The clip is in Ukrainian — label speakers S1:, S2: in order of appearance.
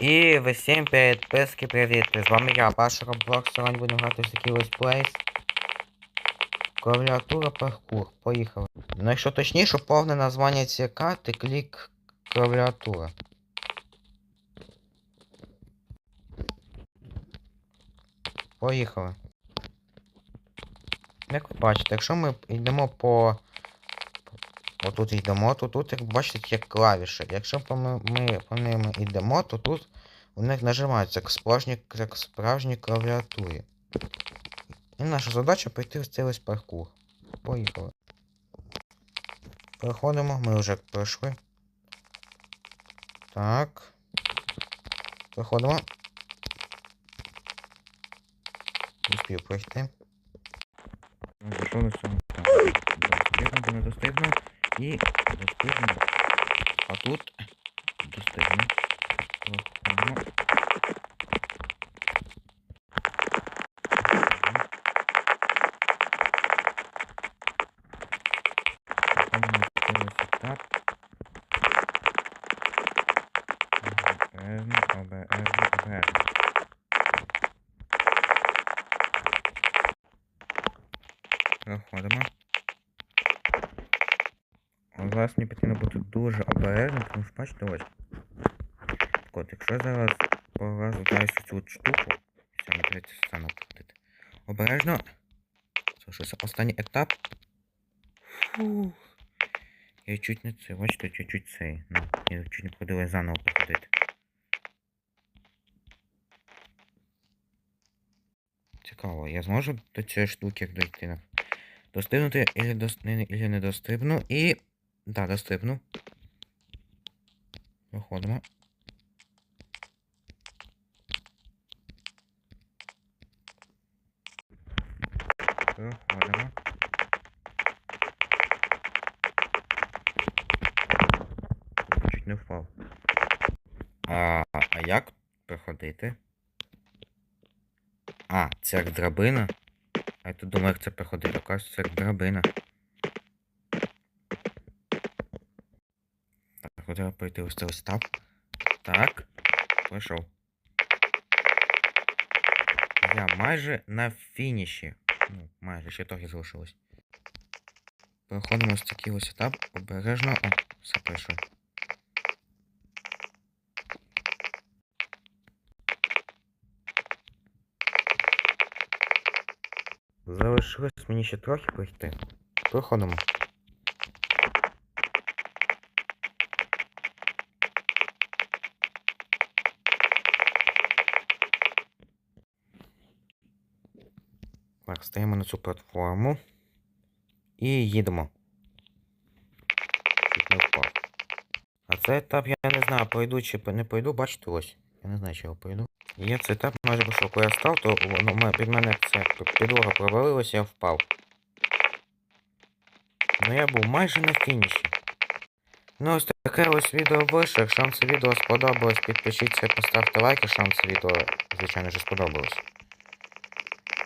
S1: І всім підписки, привіт! З вами я, Паша Роблокс, сьогодні будемо грати в такий ось. Клавіатура паркур. Поїхали. Ну якщо точніше, повне названня цієї карти клік клавіатура. Поїхали. Як ви бачите, якщо ми йдемо по. Отут йдемо, то тут, як бачите, є клавіші. Якщо ми, ми по ним йдемо, то тут у них нажимаються як справжні, як справжні клавіатурі. І наша задача пройти в цей ось паркур. Поїхали. Проходимо, ми вже пройшли. Так. Проходимо. Успів пройти. Зайшов. Достигну, не достигну. І достигну. А тут достигну. Проходимо. Проходимо цей ось етап. Обережно, обережно, обережно. Проходимо. От зараз мені потрібно бути дуже обережним, тому що бачите ось. От, якщо я зараз поразу даюсь цю штуку, все, не третя сцена проходити. Обережно. Залишився останній етап. Фух. Я чуть не це, бачите, чуть-чуть цей. Ну, я чуть не ходила заново проходити. Цікаво, я зможу до цієї штуки як дойти? Достигнути или, дос... или не достигну і. Да, достигну. Виходимо. Проходимо. Чуть не впав. А, а як проходити? А, це як драбина. А я тут думаю, як це проходити. Оказується, це як драбина. Так, от треба пройти ось цей етап. Так. Пройшов. Я майже на фініші. Ну, майже ще трохи залишилось. Проходимо ось такий ось етап. Обережно. О, все пройшов. Залишилось мені ще трохи пройти. Проходимо. Так, стаємо на цю платформу. І їдемо. А цей етап я не знаю, пройду чи не пройду, бачите ось. Я не знаю, чи я пройду. Я цей етап майже пішов, коли я став, то воно під мене це підлога провалилася, я впав. Ну я був майже на фініші. Ну ось таке ось відео вийшло. Якщо вам це відео сподобалось, підпишіться, поставте лайк, якщо вам це відео, звичайно ж, сподобалось.